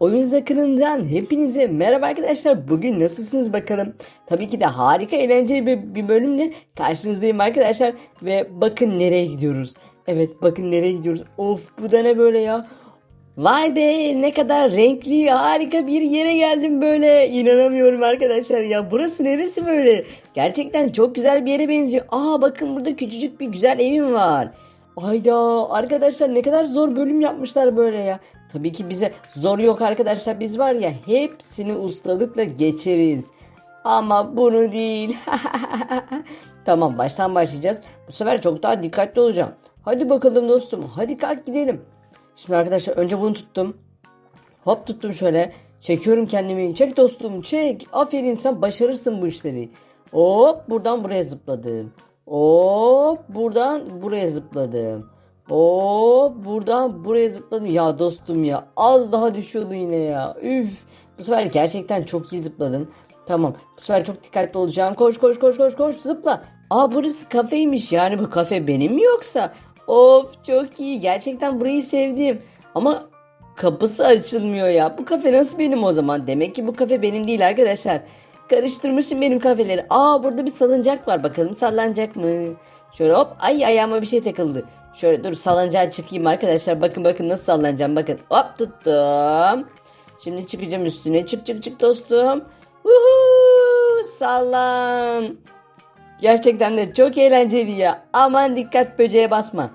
Oyun Zakını'ndan hepinize merhaba arkadaşlar. Bugün nasılsınız bakalım. Tabii ki de harika eğlenceli bir, bir bölümle karşınızdayım arkadaşlar. Ve bakın nereye gidiyoruz. Evet bakın nereye gidiyoruz. Of bu da ne böyle ya. Vay be ne kadar renkli harika bir yere geldim böyle. İnanamıyorum arkadaşlar ya. Burası neresi böyle? Gerçekten çok güzel bir yere benziyor. Aa bakın burada küçücük bir güzel evim var. Ayda arkadaşlar ne kadar zor bölüm yapmışlar böyle ya. Tabii ki bize zor yok arkadaşlar biz var ya hepsini ustalıkla geçeriz. Ama bunu değil. tamam baştan başlayacağız. Bu sefer çok daha dikkatli olacağım. Hadi bakalım dostum hadi kalk gidelim. Şimdi arkadaşlar önce bunu tuttum. Hop tuttum şöyle. Çekiyorum kendimi. Çek dostum çek. Aferin sen başarırsın bu işleri. Hop buradan buraya zıpladım. Hop buradan buraya zıpladım. Hop buradan buraya zıpladım. Ya dostum ya az daha düşüyordu yine ya. Üf. Bu sefer gerçekten çok iyi zıpladın. Tamam. Bu sefer çok dikkatli olacağım. Koş koş koş koş koş zıpla. Aa burası kafeymiş. Yani bu kafe benim mi yoksa? Of çok iyi. Gerçekten burayı sevdim. Ama kapısı açılmıyor ya. Bu kafe nasıl benim o zaman? Demek ki bu kafe benim değil arkadaşlar. Karıştırmışım benim kafeleri. Aa burada bir salıncak var. Bakalım sallanacak mı? Şöyle hop. Ay ayağıma bir şey takıldı. Şöyle dur salıncağa çıkayım arkadaşlar. Bakın bakın nasıl sallanacağım. Bakın hop tuttum. Şimdi çıkacağım üstüne. Çık çık çık dostum. Woohoo! Sallan. Gerçekten de çok eğlenceli ya. Aman dikkat böceğe basma.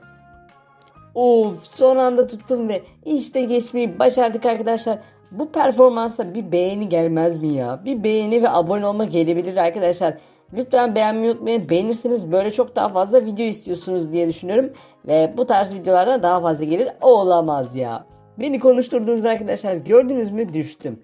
Of son anda tuttum ve işte geçmeyi başardık arkadaşlar. Bu performansa bir beğeni gelmez mi ya? Bir beğeni ve abone olma gelebilir arkadaşlar. Lütfen beğenmeyi unutmayın. Beğenirseniz böyle çok daha fazla video istiyorsunuz diye düşünüyorum. Ve bu tarz videolardan daha fazla gelir. Olamaz ya. Beni konuşturduğunuz arkadaşlar gördünüz mü düştüm.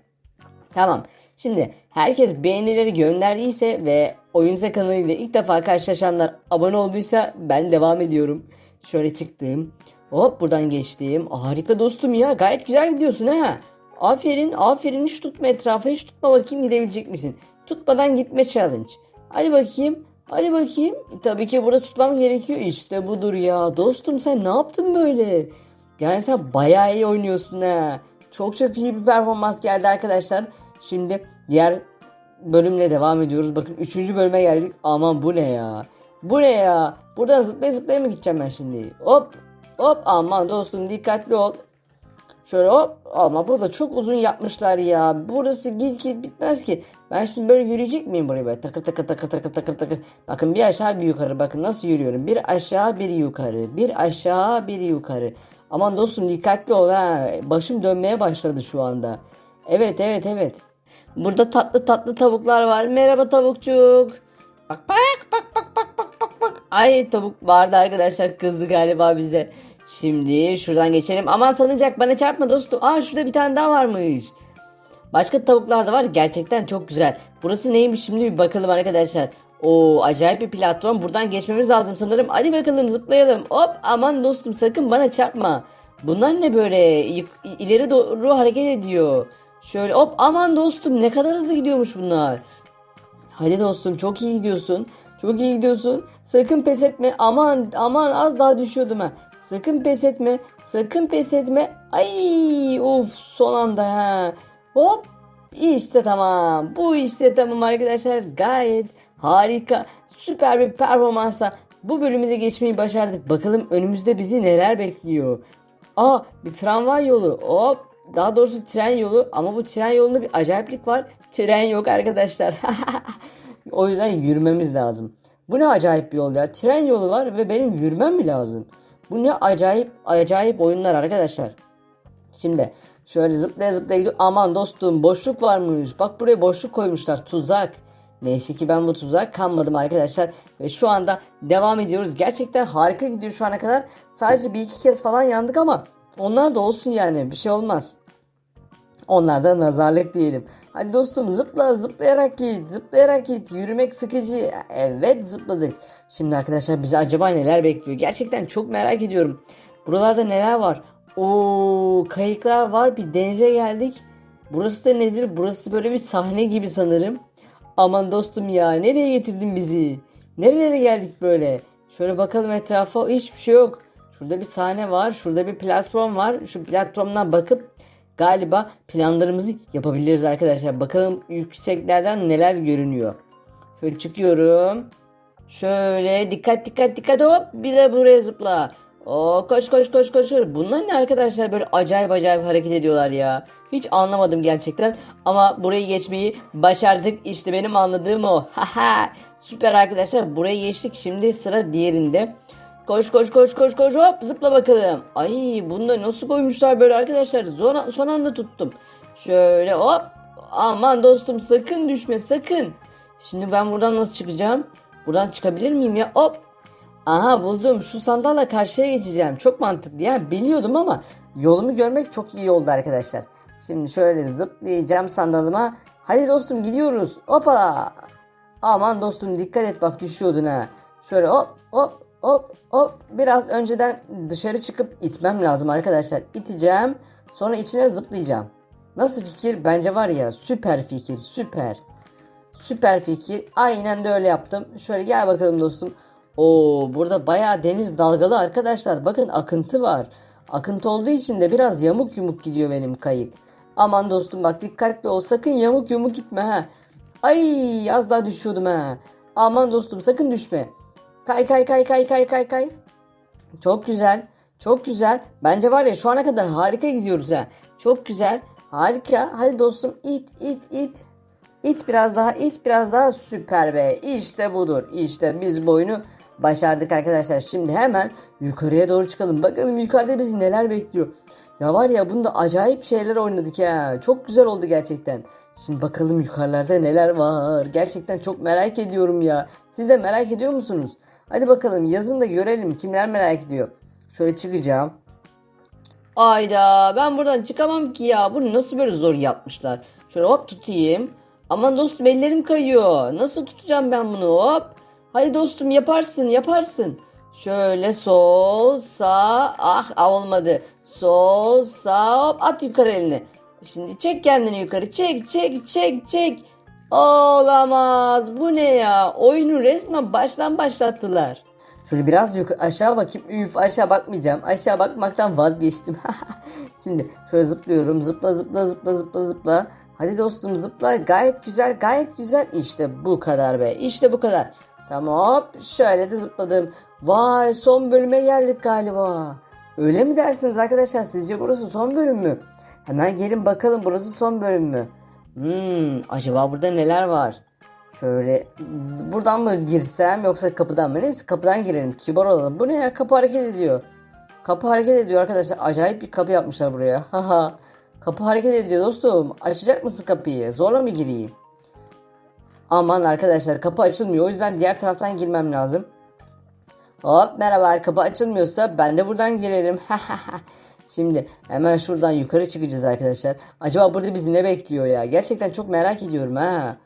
Tamam. Şimdi herkes beğenileri gönderdiyse ve Oyunza kanalıyla ilk defa karşılaşanlar abone olduysa ben devam ediyorum. Şöyle çıktım. Hop buradan geçtim. Harika dostum ya gayet güzel gidiyorsun ha. Aferin aferin hiç tutma etrafa hiç tutma bakayım gidebilecek misin? Tutmadan gitme challenge. Hadi bakayım. Hadi bakayım. E, tabii ki burada tutmam gerekiyor. İşte budur ya. Dostum sen ne yaptın böyle? Yani sen bayağı iyi oynuyorsun ha. Çok çok iyi bir performans geldi arkadaşlar. Şimdi diğer bölümle devam ediyoruz. Bakın 3. bölüme geldik. Aman bu ne ya? Bu ne ya? Buradan zıplaya zıplaya mı gideceğim ben şimdi? Hop hop aman dostum dikkatli ol. Şöyle hop ama burada çok uzun yapmışlar ya. Burası git git bitmez ki. Ben şimdi böyle yürüyecek miyim buraya böyle takır takır takır takır takır takır. Bakın bir aşağı bir yukarı bakın nasıl yürüyorum. Bir aşağı bir yukarı. Bir aşağı bir yukarı. Aman dostum dikkatli ol ha. Başım dönmeye başladı şu anda. Evet evet evet. Burada tatlı tatlı tavuklar var. Merhaba tavukçuk. Bak bak bak bak bak bak bak bak. Ay tavuk vardı arkadaşlar kızdı galiba bize. Şimdi şuradan geçelim. Aman sanacak bana çarpma dostum. Aa şurada bir tane daha varmış. Başka tavuklar da var. Gerçekten çok güzel. Burası neymiş şimdi bir bakalım arkadaşlar. O acayip bir platform. Buradan geçmemiz lazım sanırım. Hadi bakalım zıplayalım. Hop aman dostum sakın bana çarpma. Bunlar ne böyle ileri doğru hareket ediyor. Şöyle hop aman dostum ne kadar hızlı gidiyormuş bunlar. Hadi dostum çok iyi gidiyorsun. Çok iyi gidiyorsun. Sakın pes etme. Aman aman az daha düşüyordum ha. Sakın pes etme. Sakın pes etme. Ay of son anda ha. Hop işte tamam. Bu işte tamam arkadaşlar. Gayet harika. Süper bir performansa bu bölümü de geçmeyi başardık. Bakalım önümüzde bizi neler bekliyor. Aa bir tramvay yolu. Hop daha doğrusu tren yolu ama bu tren yolunda bir acayiplik var. Tren yok arkadaşlar. o yüzden yürümemiz lazım. Bu ne acayip bir yol ya. Tren yolu var ve benim yürümem mi lazım? Bu ne acayip acayip oyunlar arkadaşlar. Şimdi şöyle zıplaya zıplaya gidiyor. Aman dostum boşluk varmış. Bak buraya boşluk koymuşlar. Tuzak. Neyse ki ben bu tuzağa kanmadım arkadaşlar. Ve şu anda devam ediyoruz. Gerçekten harika gidiyor şu ana kadar. Sadece bir iki kez falan yandık ama onlar da olsun yani. Bir şey olmaz. Onlar da nazarlık diyelim. Hadi dostum zıpla zıplayarak git zıplayarak git yürümek sıkıcı. Evet zıpladık. Şimdi arkadaşlar bizi acaba neler bekliyor? Gerçekten çok merak ediyorum. Buralarda neler var? O kayıklar var bir denize geldik. Burası da nedir? Burası böyle bir sahne gibi sanırım. Aman dostum ya nereye getirdin bizi? Nerelere geldik böyle? Şöyle bakalım etrafa hiçbir şey yok. Şurada bir sahne var. Şurada bir platform var. Şu platformdan bakıp galiba planlarımızı yapabiliriz arkadaşlar. Bakalım yükseklerden neler görünüyor. Şöyle çıkıyorum. Şöyle dikkat dikkat dikkat hop bir de buraya zıpla. Oo, koş koş koş koş. Bunlar ne arkadaşlar böyle acayip acayip hareket ediyorlar ya. Hiç anlamadım gerçekten ama burayı geçmeyi başardık. İşte benim anladığım o. Süper arkadaşlar burayı geçtik. Şimdi sıra diğerinde. Koş koş koş koş koş hop zıpla bakalım. Ay bunda nasıl koymuşlar böyle arkadaşlar. Son, son anda tuttum. Şöyle hop. Aman dostum sakın düşme sakın. Şimdi ben buradan nasıl çıkacağım? Buradan çıkabilir miyim ya? Hop. Aha buldum. Şu sandalla karşıya geçeceğim. Çok mantıklı. Yani biliyordum ama yolumu görmek çok iyi oldu arkadaşlar. Şimdi şöyle zıplayacağım sandalıma. Hadi dostum gidiyoruz. Hoppa. Aman dostum dikkat et bak düşüyordun ha. Şöyle hop hop hop hop. Biraz önceden dışarı çıkıp itmem lazım arkadaşlar. İteceğim. Sonra içine zıplayacağım. Nasıl fikir? Bence var ya süper fikir süper. Süper fikir. Aynen de öyle yaptım. Şöyle gel bakalım dostum. Oo burada bayağı deniz dalgalı arkadaşlar. Bakın akıntı var. Akıntı olduğu için de biraz yamuk yumuk gidiyor benim kayık. Aman dostum bak dikkatli ol. Sakın yamuk yumuk gitme ha. Ay az daha düşüyordum ha. Aman dostum sakın düşme. Kay kay kay kay kay kay kay. Çok güzel. Çok güzel. Bence var ya şu ana kadar harika gidiyoruz ha. Çok güzel. Harika. Hadi dostum it it it. İt biraz daha it biraz daha süper be. İşte budur. İşte biz bu oyunu başardık arkadaşlar. Şimdi hemen yukarıya doğru çıkalım. Bakalım yukarıda bizi neler bekliyor. Ya var ya bunda acayip şeyler oynadık ya. Çok güzel oldu gerçekten. Şimdi bakalım yukarılarda neler var. Gerçekten çok merak ediyorum ya. Siz de merak ediyor musunuz? Hadi bakalım yazın da görelim kimler merak ediyor. Şöyle çıkacağım. Ayda ben buradan çıkamam ki ya. Bunu nasıl böyle zor yapmışlar. Şöyle hop tutayım. Aman dostum ellerim kayıyor. Nasıl tutacağım ben bunu hop. Hadi dostum yaparsın yaparsın. Şöyle sol sağ ah ah, olmadı. Sol sağ hop at yukarı elini. Şimdi çek kendini yukarı çek çek çek çek. Olamaz bu ne ya? Oyunu resmen baştan başlattılar. Şöyle biraz aşağı bakayım. Üf aşağı bakmayacağım. Aşağı bakmaktan vazgeçtim. Şimdi şöyle zıplıyorum. Zıpla zıpla zıpla zıpla zıpla. Hadi dostum zıpla. Gayet güzel gayet güzel. İşte bu kadar be. İşte bu kadar. Tamam hop şöyle de zıpladım. Vay son bölüme geldik galiba. Öyle mi dersiniz arkadaşlar? Sizce burası son bölüm mü? Hemen gelin bakalım burası son bölüm mü? Hmm, acaba burada neler var? Şöyle buradan mı girsem yoksa kapıdan mı? Neyse kapıdan girelim. Kibar olalım. Bu ne ya? Kapı hareket ediyor. Kapı hareket ediyor arkadaşlar. Acayip bir kapı yapmışlar buraya. Haha. kapı hareket ediyor dostum. Açacak mısın kapıyı? Zorla mı gireyim? Aman arkadaşlar kapı açılmıyor. O yüzden diğer taraftan girmem lazım. Hop merhaba kapı açılmıyorsa ben de buradan girerim. Şimdi hemen şuradan yukarı çıkacağız arkadaşlar. Acaba burada bizi ne bekliyor ya? Gerçekten çok merak ediyorum ha.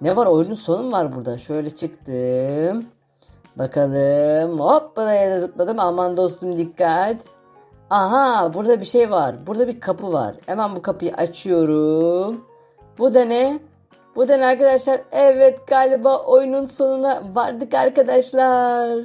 Ne var oyunun sonu mu var burada? Şöyle çıktım. Bakalım. Hop buraya da zıpladım. Aman dostum dikkat. Aha burada bir şey var. Burada bir kapı var. Hemen bu kapıyı açıyorum. Bu da ne? Bu da ne arkadaşlar? Evet galiba oyunun sonuna vardık arkadaşlar.